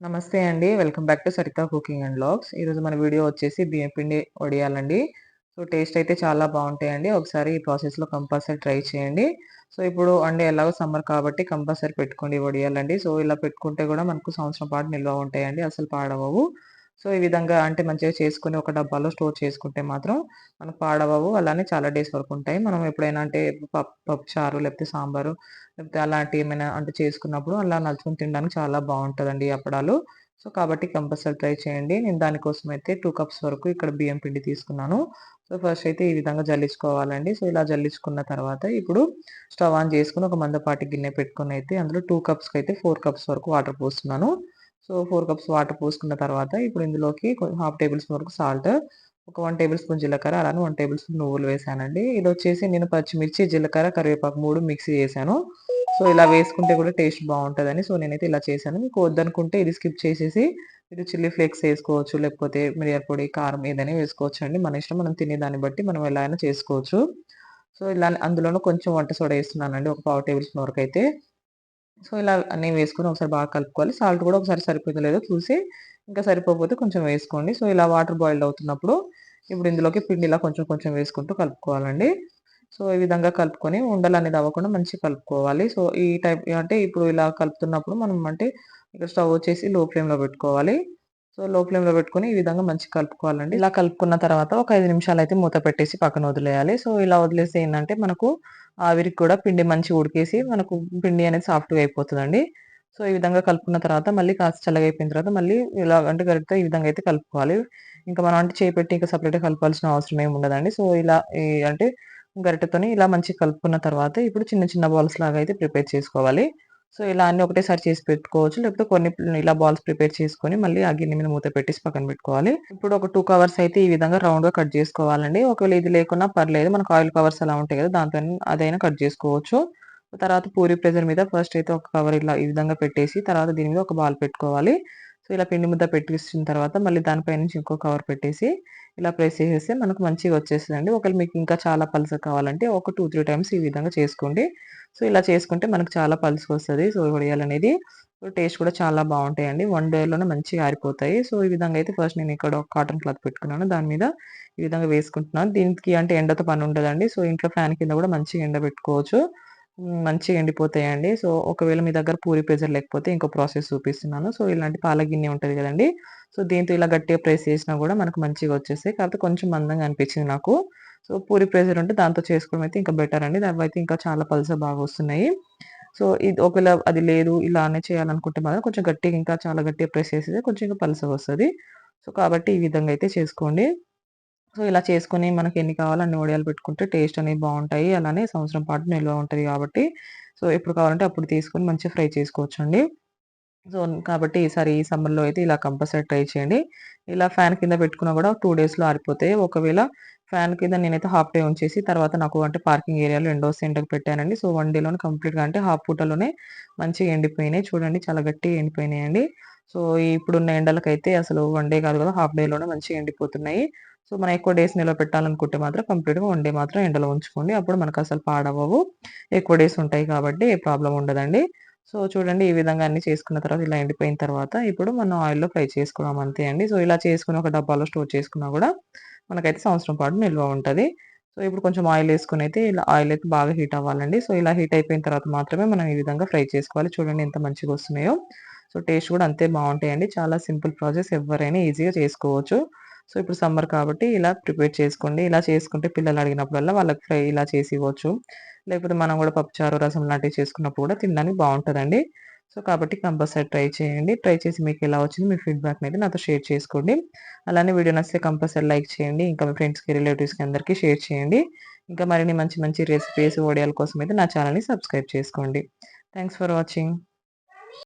నమస్తే అండి. Welcome back to Saritha cooking and blogs ఈరోజు మన వీడియో వచ్చేసి బియ్యం పిండి వడియాలండి. సో, టేస్ట్ అయితే చాలా బాగుంటాయండి ఒకసారి ఈ ప్రాసెస్‌లో కంపల్సరీ ట్రై చేయండి. సో, ఇప్పుడు అంటే ఎలాగో సమ్మర్ కాబట్టి కంపల్సరీ పెట్టుకోండి వడియాలండి. సో, ఇలా పెట్టుకుంటే కూడా మనకు సంవత్సరం పాటు నిల్వ ఉంటాయండి. అసలు పాడవవు. సో, ఈ విధంగా అంటే మంచిగా చేసుకుని ఒక డబ్బాలో స్టోర్ చేసుకుంటే మాత్రం మనకు పాడవవు. అలానే చాలా డేస్ వరకు ఉంటాయి. మనం ఎప్పుడైనా అంటే పప్ పప్పుచారు లేకపోతే సాంబారు లేకపోతే అలాంటివి ఏమైనా అంటే చేసుకున్నప్పుడు అలా నలుచుకుని తినడానికి చాలా బాగుంటుందండి అప్పడాలు. సో, కాబట్టి కంపల్సరీ ట్రై చేయండి. నేను దానికోసం అయితే టూ కప్స్ వరకు ఇక్కడ బియ్యం పిండి తీసుకున్నాను. సో, ఫస్ట్ అయితే ఈ విధంగా జల్లించుకోవాలండి. సో, ఇలా జల్లించుకున్న తర్వాత ఇప్పుడు స్టవ్ ఆన్ చేసుకుని ఒక మందపాటి గిన్నె పెట్టుకొని అయితే అందులో టూ కప్స్కి అయితే ఫోర్ కప్స్ వరకు వాటర్ పోస్తున్నాను. సో, ఫోర్ కప్స్ వాటర్ పోసుకున్న తర్వాత ఇప్పుడు ఇందులోకి హాఫ్ టేబుల్ స్పూన్ వరకు సాల్ట్, ఒక వన్ టేబుల్ స్పూన్ జీలకర్ర, అలానే వన్ టేబుల్ స్పూన్ నువ్వులు ఇది వచ్చేసి నేను పచ్చిమిర్చి, జీలకర్ర, కరివేపాకు మూడు మిక్సీ చేశాను. సో, ఇలా వేసుకుంటే కూడా టేస్ట్ బాగుంటుందని సో, నేనైతే ఇలా చేశాను. మీకు వద్దనుకుంటే ఇది స్కిప్ చేసేసి మీరు చిల్లీ ఫ్లేక్స్ వేసుకోవచ్చు లేకపోతే మిరియాల పొడి, కారం ఏదైనా వేసుకోవచ్చండి. మన ఇష్టం. మనం తినే దాన్ని బట్టి మనం ఎలా అయినా చేసుకోవచ్చు. సో, ఇలా అందులోనూ కొంచెం వంట సోడా వేస్తున్నానండి ఒక పావు టేబుల్ స్పూన్ అయితే సో, ఇలా అన్నీ వేసుకొని ఒకసారి బాగా కలుపుకోవాలి. సాల్ట్ కూడా ఒకసారి సరిపోయిందో లేదో చూసి ఇంకా సరిపోకపోతే కొంచెం వేసుకోండి. సో, ఇలా వాటర్ బాయిల్డ్ అవుతున్నప్పుడు ఇప్పుడు ఇందులోకి పిండి ఇలా కొంచెం కొంచెం వేసుకుంటూ కలుపుకోవాలండి. సో, ఈ విధంగా కలుపుకొని ఉండలు అనేది అవ్వకుండా మంచిగా కలుపుకోవాలి. సో, ఈ టైప్ అంటే ఇప్పుడు ఇలా కలుపుతున్నప్పుడు మనం అంటే ఇక్కడ స్టవ్ వచ్చేసి లో ఫ్లేమ్‌లో పెట్టుకోవాలి. సో, లో ఫ్లేమ్‌లో పెట్టుకొని ఈ విధంగా మంచిగా కలుపుకోవాలండి. ఇలా కలుపుకున్న తర్వాత ఒక ఐదు నిమిషాలు అయితే మూత పెట్టేసి పక్కన వదిలేయాలి. సో, ఇలా వదిలేస్తే ఏంటంటే మనకు ఆవిరికి కూడా పిండి మంచిగా ఉడికేసి మనకు పిండి అనేది సాఫ్ట్‌గా అయిపోతుందండి సో, ఈ విధంగా కలుపుకున్న తర్వాత మళ్ళీ కాస్త చల్లగా అయిపోయిన తర్వాత మళ్ళీ ఇలా అంటే గరిటెతో ఈ విధంగా అయితే కలుపుకోవాలి. ఇంకా మనం అంటే చేపెట్టి ఇంకా సపరేట్గా కలపాల్సిన అవసరం ఏమి ఉండదండి. సో, ఇలా అంటే గరిటెతోని ఇలా మంచిగా కలుపుకున్న తర్వాత ఇప్పుడు చిన్న చిన్న బాల్స్ లాగా అయితే ప్రిపేర్ చేసుకోవాలి. సో, ఇలా అన్నీ ఒకటేసారి చేసి పెట్టుకోవచ్చు. లేకపోతే కొన్ని ఇలా బాల్స్ ప్రిపేర్ చేసుకొని మళ్ళీ ఆ గిన్నె మీద మూత పెట్టేసి పక్కన పెట్టుకోవాలి. ఇప్పుడు ఒక టూ కవర్స్ అయితే ఈ విధంగా రౌండ్‌గా కట్ చేసుకోవాలండి. ఒకవేళ ఇది లేకున్నా పర్లేదు. మనకు ఆయిల్ కవర్స్ అలా ఉంటాయి కదా! దాంతోని అదైనా కట్ చేసుకోవచ్చు. తర్వాత పూరి ప్రెజర్ మీద ఫస్ట్ అయితే ఒక కవర్ ఇలా ఈ విధంగా పెట్టేసి తర్వాత దీని మీద ఒక బాల్ పెట్టుకోవాలి. సో, ఇలా పిండి ముద్ద పెట్టించిన తర్వాత మళ్ళీ దానిపై నుంచి ఇంకో కవర్ పెట్టేసి ఇలా ప్రెస్ చేసేస్తే మనకు మంచిగా వచ్చేస్తదండి. ఒకవేళ మీకు ఇంకా చాలా పలుసు కావాలంటే ఒక 2, 3 టైమ్స్ ఈ విధంగా చేసుకోండి. సో, ఇలా చేసుకుంటే మనకు చాలా పలుచగొస్తది. సో, వడియాలనేది అనేది టేస్ట్ కూడా చాలా బాగుంటాయండి వన్ డేలోనే మంచిగా ఆరిపోతాయి. సో, ఈ విధంగా అయితే ఫస్ట్ నేను ఇక్కడ ఒక కాటన్ క్లాత్ పెట్టుకున్నాను. దాని మీద ఈ విధంగా వేసుకుంటున్నాను. దీనికి అంటే ఎండతో పని ఉండదండి. సో, ఇంట్లో ఫ్యాన్ కింద కూడా మంచిగా ఎండ పెట్టుకోవచ్చు మంచిగా ఎండిపోతాయండి. సో, ఒకవేళ మీ దగ్గర పూరి ప్రెజర్ లేకపోతే ఇంకో ప్రాసెస్ చూపిస్తున్నాను. సో, ఇలాంటి పాల గిన్నె ఉంటుంది కదండీ! సో, దీంతో ఇలా గట్టిగా ప్రెస్ చేసినా కూడా మనకు మంచిగా వచ్చేస్తాయి. కాకపోతే కొంచెం మందంగా అనిపించింది నాకు. సో, పూరి ప్రెజర్ ఉంటే దాంతో చేసుకోవడం అయితే ఇంకా బెటర్ అండి. అవైతే ఇంకా చాలా పలుస బాగా వస్తున్నాయి. సో, ఇది ఒకవేళ అది లేదు ఇలానే చేయాలనుకుంటే మాత్రం కొంచెం గట్టిగా ఇంకా చాలా గట్టిగా ప్రెస్ చేసేది కొంచెం ఇంకా పలుస వస్తుంది సో, కాబట్టి ఈ విధంగా అయితే చేసుకోండి. సో, ఇలా చేసుకుని మనకి ఎన్ని కావాలో అన్ని వడియాలు పెట్టుకుంటే టేస్ట్ అనేవి బాగుంటాయి అలానే సంవత్సరం పాటు నిల్వ ఉంటుంది కాబట్టి సో, ఎప్పుడు కావాలంటే అప్పుడు తీసుకొని మంచిగా ఫ్రై చేసుకోవచ్చండి. సో, కాబట్టి ఈసారి ఈ సమ్మర్‌లో అయితే ఇలా కంపల్సరీ ట్రై చేయండి. ఇలా ఫ్యాన్ కింద పెట్టుకున్నా కూడా టూ డేస్‌లో ఆరిపోతాయి. ఒకవేళ ఫ్యాన్ కింద నేనైతే హాఫ్ డే ఉంచేసి తర్వాత నాకు అంటే పార్కింగ్ ఏరియాలో ఎండో ఎండకు పెట్టానండి. సో, వన్ డేలోనే కంప్లీట్‌గా అంటే హాఫ్ పూటలోనే మంచిగా ఎండిపోయినాయి. చూడండి చాలా గట్టిగా ఎండిపోయినాయండి. సో, ఇప్పుడున్న ఎండలకైతే అసలు వన్ డే కాదు కదా! హాఫ్ డేలోనే మంచిగా ఎండిపోతున్నాయి. సో, మనం ఎక్కువ డేస్ నిల్వ పెట్టాలనుకుంటే మాత్రం కంప్లీట్‌గా వన్ డే మాత్రం ఎండలో ఉంచుకోండి. అప్పుడు మనకు అసలు పాడవ్వవు. ఎక్కువ డేస్ ఉంటాయి కాబట్టి ఏ ప్రాబ్లం ఉండదండి. సో, చూడండి ఈ విధంగా అన్ని చేసుకున్న తర్వాత ఇలా ఎండిపోయిన తర్వాత ఇప్పుడు మనం ఆయిల్‌లో ఫ్రై చేసుకున్నాం అంతే అండి. సో, ఇలా చేసుకుని ఒక డబ్బాలో స్టోర్ చేసుకున్నా కూడా మనకైతే సంవత్సరం పాటు నిల్వ ఉంటుంది సో, ఇప్పుడు కొంచెం ఆయిల్ వేసుకుని అయితే ఇలా ఆయిల్ అయితే బాగా హీట్ అవ్వాలండి. సో, ఇలా హీట్ అయిపోయిన తర్వాత మాత్రమే మనం ఈ విధంగా ఫ్రై చేసుకోవాలి. చూడండి ఎంత మంచిగా వస్తున్నాయో. సో, టేస్ట్ కూడా అంతే బాగుంటాయండి చాలా సింపుల్ ప్రాసెస్ ఎవ్వరైనా ఈజీగా చేసుకోవచ్చు. సో, ఇప్పుడు సమ్మర్ కాబట్టి ఇలా ప్రిపేర్ చేసుకోండి. ఇలా చేసుకుంటే పిల్లలు అడిగినప్పుడల్లా వాళ్ళకి ఫ్రై ఇలా చేసి ఇవ్వచ్చు. లేకపోతే మనం కూడా పప్పుచారు, రసం లాంటివి చేసుకున్నప్పుడు కూడా తినడానికి బాగుంటుందండి సో, కాబట్టి కంపల్సరీ ట్రై చేయండి. ట్రై చేసి మీకు ఎలా వచ్చింది మీ ఫీడ్‌బ్యాక్‌ని అయితే నాతో షేర్ చేసుకోండి. అలానే వీడియో నచ్చితే కంపల్సరీ లైక్ చేయండి. ఇంకా మీ ఫ్రెండ్స్‌కి, రిలేటివ్స్‌కి అందరికీ షేర్ చేయండి. ఇంకా మరిన్ని మంచి మంచి రెసిపీస్, ఓడియాల కోసం అయితే నా ఛానల్ని సబ్స్క్రైబ్ చేసుకోండి. Thanks for watching.